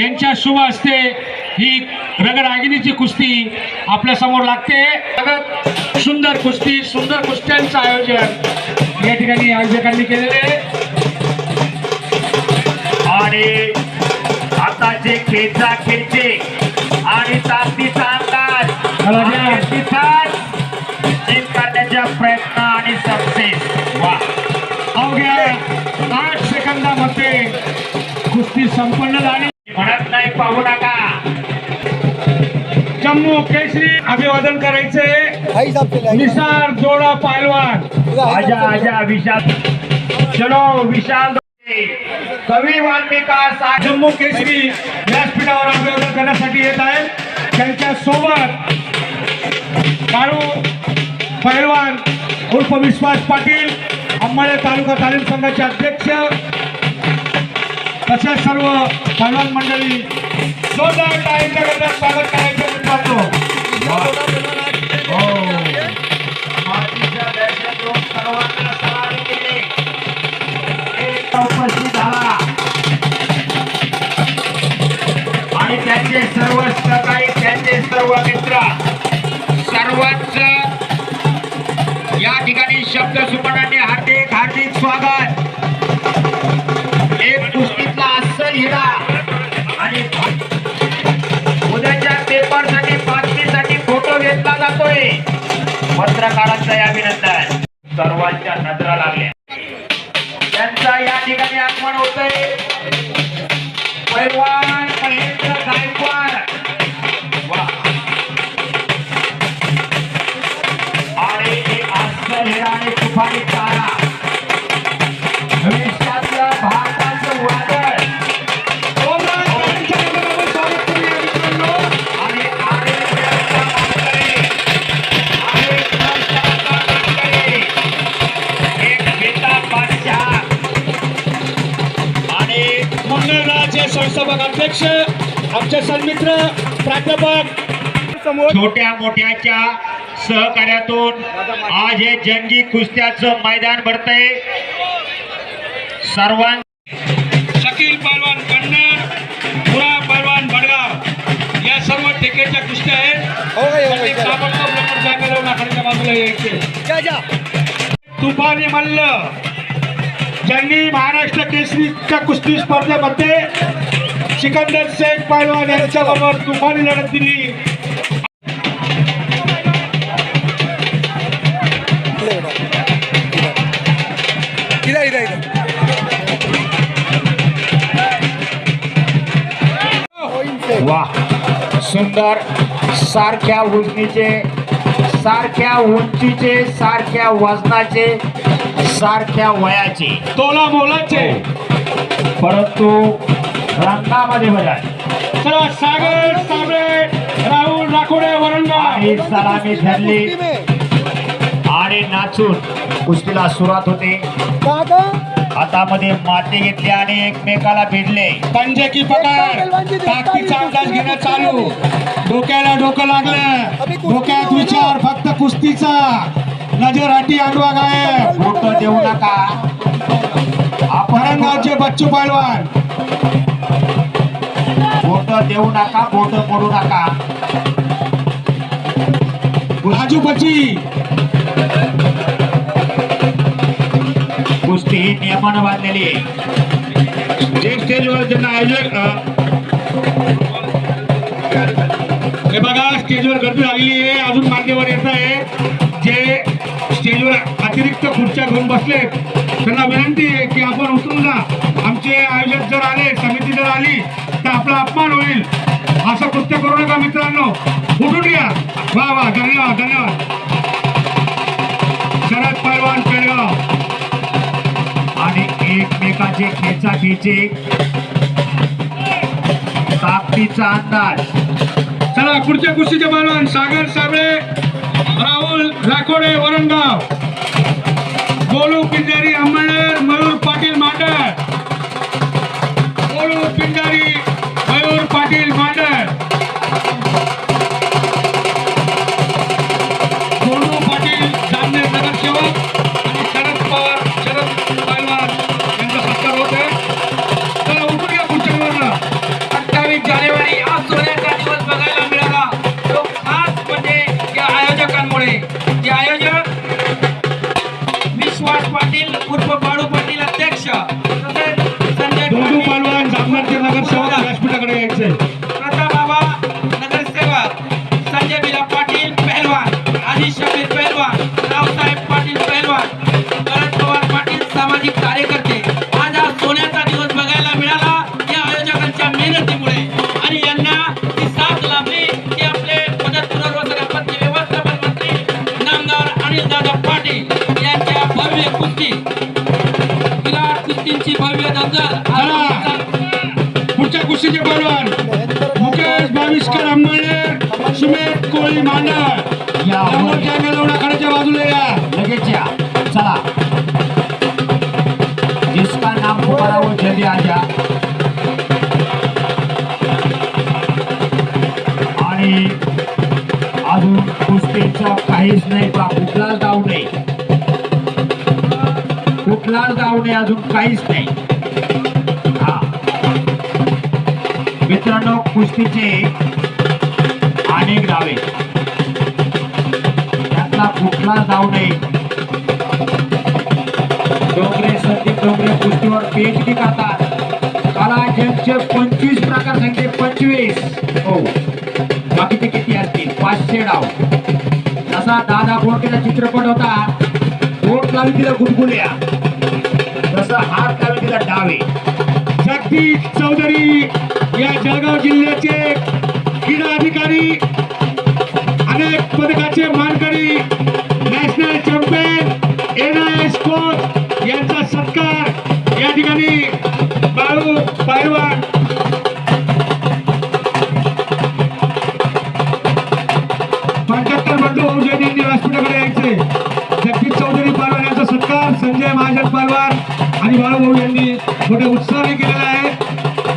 यांच्या शुभ हस्ते ही रगडागिनीची कुस्ती आपल्यासमोर लागते. सुंदर कुस्ती सुंदर कुस्त्यांचं आयोजन या ठिकाणी आयोजकांनी केलेले. आणि हाताचे खेचा खेचे आणि ताकदीचा अंदाज जिम करण्याचा प्रयत्न आणि सक्सेस. वा. अवघ्या आठ सेकंदामध्ये कुस्ती संपन्न झाली. म्हणत नाही पाहू नका. जम्मू केसरी अभिवादन करायचे. निसार जोडा पैलवान. आजा आजा विशाल. चलो विशाल कवी वाल्मिका जम्मू केसरी व्यासपीठावर अभिवादन करण्यासाठी येत आहेत. त्यांच्यासोबत काळू पैलवान उर्फ विश्वास पाटील अंबाळे तालुका तालीम संघाचे अध्यक्ष तसेच सर्व पैलवान मंडळी जोरदार टाळीच्या स्वागत करायचं मित्रांनो उपस्थित झाला आणि त्यांचे सर्व सकाळी त्यांचे सर्व मित्र सर्वांच या ठिकाणी शब्द सुमनाने हार्दिक हार्दिक स्वागत. पत्रकारांचं अभिनंदन सर्वांच्या नजरा लागल्या. त्यांचा या ठिकाणी आगमन होतंय. पैलवान महेंद्र गायकवाड. वा. आणि एक अस्सल आणि तुफानी अध्यक्ष आमचे सन्मित्र प्राध्यापक. छोट्या मोठ्याच्या सहकार्यातून आज हे जंगी कुस्त्याचं मैदान भरतंय. सर्वां शकील पैलवान कन्नड पुरा पैलवान भडगाव. या सर्व ठेकेच्या कुस्त्या आहेत. हो हो जागा तुफानी मल्ल. ज्यांनी महाराष्ट्र केसरीच्या कुस्ती स्पर्धेमध्ये सिकंदर शेख पैलवान यांच्याबरोबर तुफानी लढत दिली. वा सुंदर सारख्या उंचीचे सारख्या उंचीचे सारख्या वजनाचे सारख्या वयाचे. तोला मोलाचे. परंतु रंगामध्ये बदल चला सागर साबळे राहुल राखोडे वरंगा. आणि सलामी धरली आणि नाचून कुस्तीला सुरुवात होते. हातामध्ये माती घेतली आणि एकमेकाला भिडले. पंजे की पकड. ताकदीचा अंदाज घेणं चालू. डोक्याला डोकं लागलं. डोक्यात विचार फक्त कुस्तीचा. नजर हाटी आडवा फोटो देऊ नका. आपण वरंगावचे बच्चू पैलवान फोटो देऊ नका फोटो पडू नका. राजू बच्ची. कुस्ती ही नियमानं बांधलेली आहे. जे स्टेजवर ज्यांना आयोजक हे बघा स्टेजवर गर्दी लागलेली आहे. अजून मान्यवर येत आहे. जे स्टेजवर अतिरिक्त खुर्च्या घेऊन बसले. त्यांना विनंती आहे की आपण उतरून जा. आमचे आयोजक जर आले समिती जर आली तर आपला अपमान होईल. असं कृत्य करू नका मित्रांनो. उठून घ्या वा वा धन्यवाद धन्यवाद. शरद पैलवान पेडगाव आणि एकमेकाचे खेचा खेचे ताकदीचा अंदाज. चला पुढच्या कुस्तीचे पैलवान सागर साबळे राहुल राखोडे वरणगाव. गोलू पिंजारी अंबळनेर मयूर पाटील मांडर. गोलू पिंजारी मयूर पाटील मांडर. लगेच या चला. जिसका नाम तुम्हाला वो जल्दी आ जा आणि अजून कुस्तीचं काहीच नाही पा कुठलाच डाव नाही. कुठलाच डाव नाही अजून काहीच नाही. हा. मित्रांनो कुस्तीचे अनेक दावे त्यातला कुठला जाऊ नये डोंगरे संदीप डोंगरे कुस्तीवर पीएचडी करतात कला जगचे पंचवीस प्रकार सांगते पंचवीस. हो. बाकीचे किती असतील? पाचशे डाव. जसा दादा बोरकेचा चित्रपट होता. बोट लावी तिला गुटगुल्या. तसा हात लावी तिला डावे. जगदीश चौधरी या जळगाव जिल्ह्याचे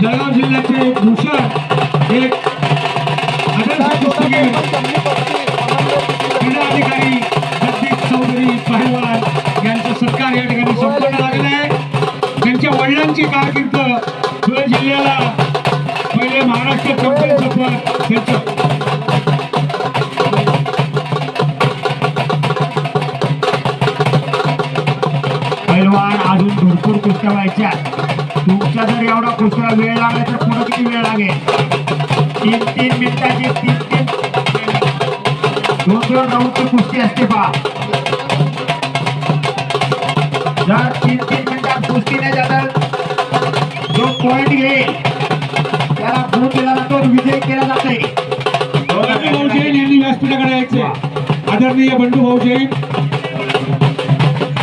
जळगाव जिल्ह्याचे एक भूषण एक आदर्श कुस्तीगीर क्रीडा अधिकारी जगदीश चौधरी पहलवान यांचा सत्कार या ठिकाणी संपन्न लागला आहे. त्यांच्या वडिलांची कारकीर्द धुळे जिल्ह्याला पहिले महाराष्ट्र चॅम्पियनचं पद त्यांचं पैलवान अजून भरपूर कुस्त्या व्हायच्या तुमच्या जर एवढा कुस्त्या वेळ लागला तर पुढे किती वेळ लागेल? तीन तीन मिनिटाची तीन तीन. दोन दोन राऊंडची कुस्ती असते पहा. जर तीन तीन मिनिटात कुस्ती नाही झालं जो पॉईंट घेईल त्याला फोन दिला जातो विजय केला जाते भाऊ जैन यांनी व्यासपीठाकडे यायचे. आदरणीय बंडू भाऊ जैन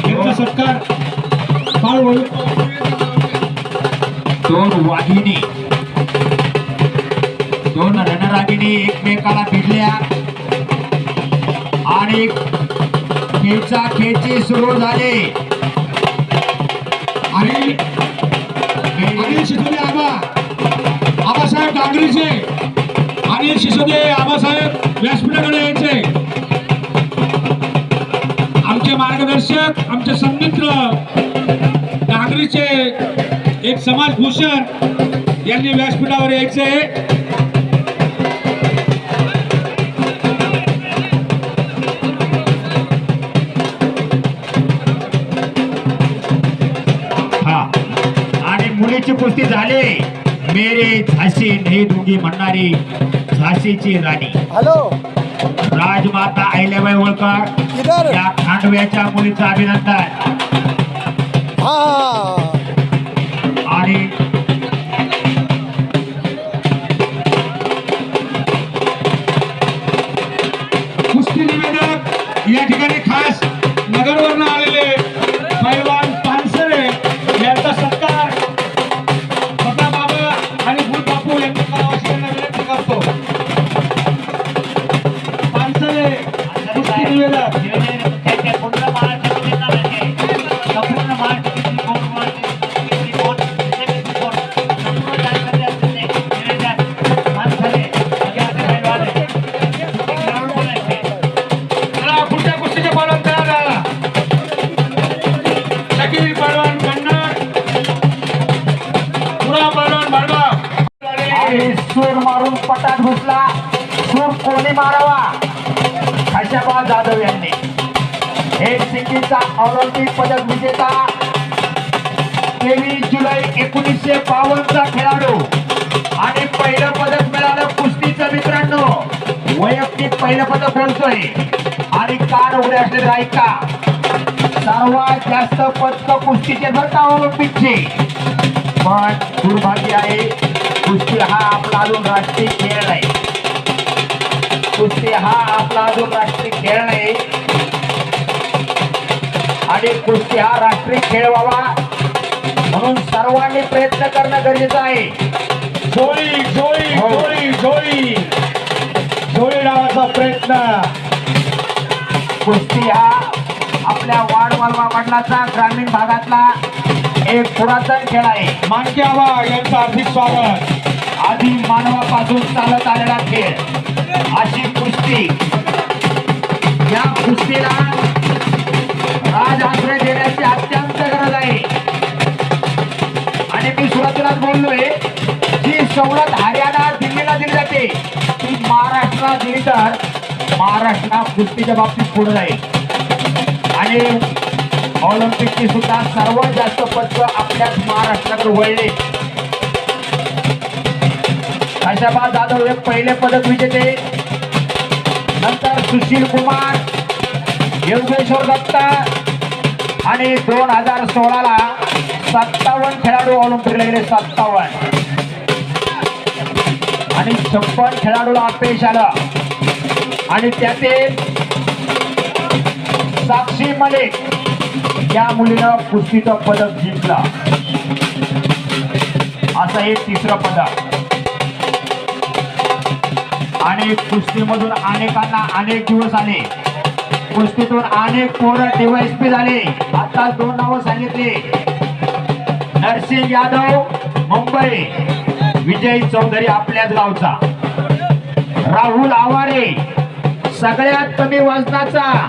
यांचा सत्कार बाळू दोन वाहिनी दोन रणरागिणी एकमेकाला भिडल्या आणि खेचा खेची सुरू झाले. आणि अनिल शिसोदे आबा. आबासाहेब डांगरीचे अनिल शिसोदे आबासाहेब व्यासपीठाकडे यायचे. आमचे मार्गदर्शक आमचे संमित्र डांगरीचे एक समाजभूषण यांनी व्यासपीठावर यायचे हा. आणि मुलीची कुस्ती झाली. मेरे झाशी हे दोघी म्हणणारी झाशीची राणी. हॅलो. राजमाता अहिल्याबाई होळकर किधर या खांडव्याच्या मुलीचं अभिनंदन. हा. आणि सूर मारून पटात घुसला. सूर कोणी मारावा. खशाबा जाधव यांनी. एक सिंगीचा ऑलिम्पिक पदक विजेता. तेवीस जुलै एकोणीसशे बावन्नचा खेळाडू. आणि पहिलं वैयक्तिक पहिलं पदक बोलतोय आणि कार उघडे असलेले ऐका सर्वात जास्त पदक कुस्तीचे भरता ऑलिम्पिकचे. पण दुर्भाग्य आहे कुस्ती हा आपला अजून राष्ट्रीय खेळ नाही. कुस्ती हा आपला अजून राष्ट्रीय खेळ नाही. आणि कुस्ती हा राष्ट्रीय खेळ व्हावा म्हणून सर्वांनी प्रयत्न करणं गरजेचं आहे. जोळी जोळी हो. जोळी जोळी जोळी नावाचा प्रयत्न. कुस्ती हा आपल्या वाड मालवा मंडळाचा ग्रामीण भागातला. एक पुरातन खेळ आहे मानके आबा यांचं हार्दिक स्वागत. आधी मानवापासून चालत आलेला खेळ. अशी कुस्ती. या कुस्तीला राज आश्रय देण्याची अत्यंत गरज आहे. आणि मी सुरुवातीलाच बोललोय जी सवलत हरियाणा दिल्लीला दिली जाते ती महाराष्ट्राला दिली तर महाराष्ट्र कुस्तीच्या बाबतीत पुढे जाईल. आणि ऑलिम्पिकची सुद्धा सर्वात जास्त पदक आपल्याच महाराष्ट्राकडे वळले. अशाबा जाधव हे पहिले पदक विजेते. नंतर सुशील कुमार योगेश्वर दत्ता आणि दोन हजार सोळाला सत्तावन्न खेळाडू ऑलिम्पिकला गेले सत्तावन्न. आणि छप्पन खेळाडूला अपयश आलं. आणि त्यातील साक्षी मलिक या मुलीनं कुस्तीचं पदक जिंकला. असं हे तिसरं पदक. आणि कुस्तीमधून अनेकांना अनेक दिवस आले. कुस्तीतून अनेक पोरं डीवायसपी झाले. आता दोन नावं सांगितले. नरसिंग यादव मुंबई. विजय चौधरी आपल्याच गावचा. राहुल आवारे सगळ्यात कमी वजनाचा.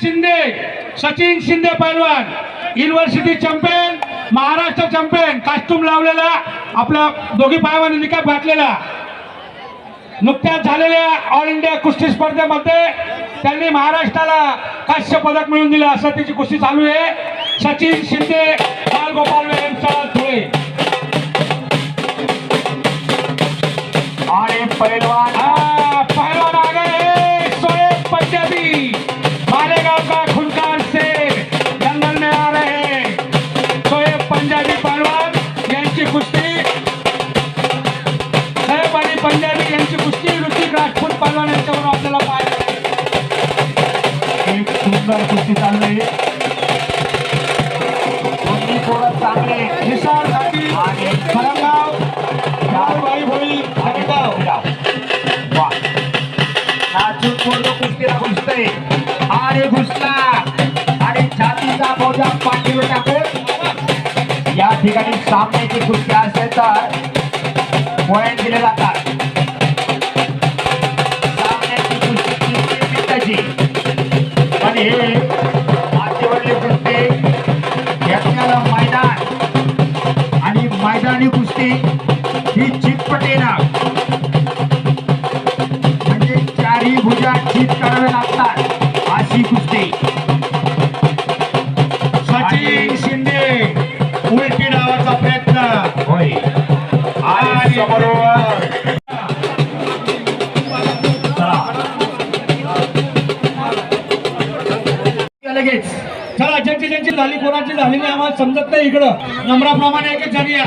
शिंदे सचिन शिंदे पैलवान university champion Maharashtra champion costume लावलेला आपला दोघी पायावर निकाप घातलेला. नुकत्याच झालेल्या ऑल इंडिया कुस्ती स्पर्धेमध्ये त्यांनी महाराष्ट्राला काश्य पदक मिळवून दिलं असं त्याची कुस्ती चालू आहे. सचिन शिंदे बाल गोपाल व्यायामशाळा धुळे. आणि पैलवान सुंदर कुस्ती चालली. दोन्ही पोरं चांगले. आणि भाई भोई आणि गाव वा. नाचून पूर्ण कुस्तीला घुसतंय. आणि घुसला. आणि छातीचा बोजा पाठीवर टाकून. या ठिकाणी सामन्याची कुस्ती असेल तर पॉईंट दिले जातात. मैदानी कुस्ती ही चितपटेना म्हणजे चारी भुजा चित करावे लागतात. झाली कोणाची झाली नाही आम्हाला समजत नाही इकडं. नंबराप्रमाणे एकच जण या